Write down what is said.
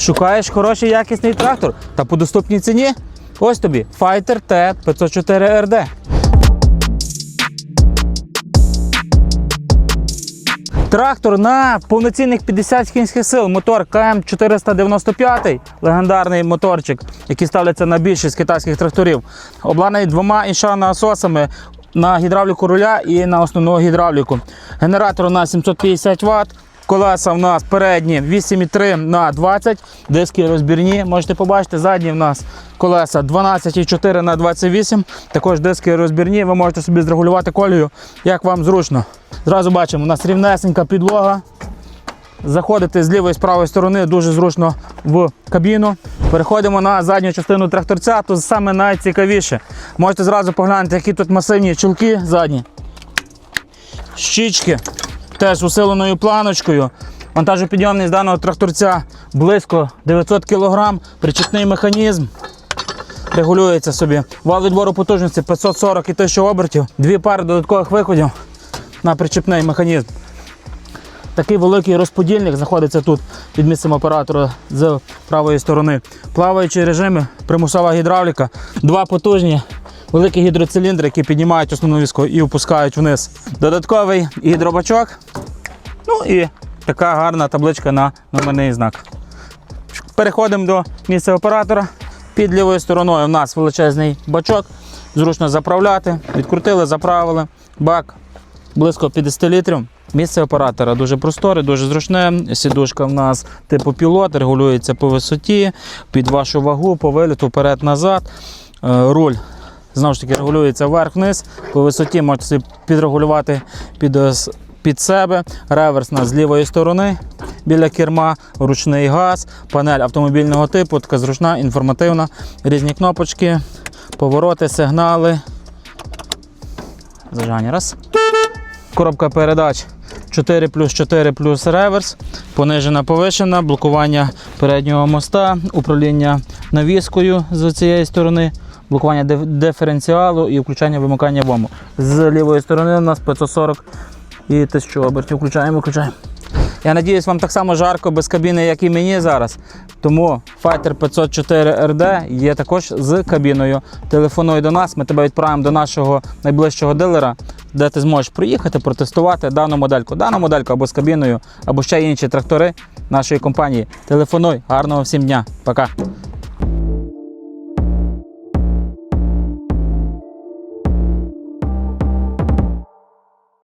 Шукаєш хороший якісний трактор та по доступній ціні? Ось тобі Fighter T504 RD. Трактор на повноцінних 50 кінських сил, мотор КМ495, легендарний моторчик, який ставляться на більшість китайських тракторів, обладнаний двома іншана-насосами на гідравліку руля і на основну гідравліку. Генератор у нас 750 Вт. Колеса в нас передні 8,3 на 20, диски розбірні. Можете побачити, задні в нас колеса 12,4 на 28. Також диски розбірні. Ви можете собі зрегулювати колію, як вам зручно. Зразу бачимо, у нас рівнесенька підлога. Заходити з лівої з правої сторони дуже зручно в кабіну. Переходимо на задню частину тракторця. Тут саме найцікавіше. Можете зразу поглянути, які тут масивні чулки задні. Щічки теж усиленою планочкою. Вантажопідйомність даного тракторця близько 900 кг. Причепний механізм. Регулюється собі. Вал відбору потужності 540 і 1000 обертів. Дві пари додаткових виходів на причепний механізм. Такий великий розподільник знаходиться тут під місцем оператора з правої сторони. Плаваючі режими, примусова гідравліка, два потужні великі гідроциліндри, які піднімають основну віску і опускають вниз. Додатковий гідробачок. Ну і така гарна табличка на номерний знак. Переходимо до місця оператора. Під лівою стороною у нас величезний бачок. Зручно заправляти. Відкрутили, заправили. Бак близько 50 літрів. Місце оператора дуже просторе, дуже зручне. Сідушка в нас типу пілот, регулюється по висоті, під вашу вагу, по виліту, вперед-назад. Е, Руль знову ж таки регулюється вверх-вниз. По висоті можете підрегулювати під, е, під себе. Реверс з лівої сторони біля керма, ручний газ, панель автомобільного типу, така зручна, інформативна, різні кнопочки, повороти, сигнали. Зажання раз. Коробка передач 4 плюс 4 плюс реверс, понижена повишена, блокування переднього моста, управління навіскою з цієї сторони, блокування диференціалу і включання вимикання вому. З лівої сторони у нас 540 і 1000 обертів. Включаємо, виключаємо. Я надіюсь, вам так само жарко без кабіни, як і мені зараз. Тому Fighter 504 RD є також з кабіною. Телефонуй до нас, ми тебе відправимо до нашого найближчого дилера, де ти зможеш приїхати, протестувати дану модельку. Дану модельку або з кабіною, або ще інші трактори нашої компанії. Телефонуй, гарного всім дня. Пока.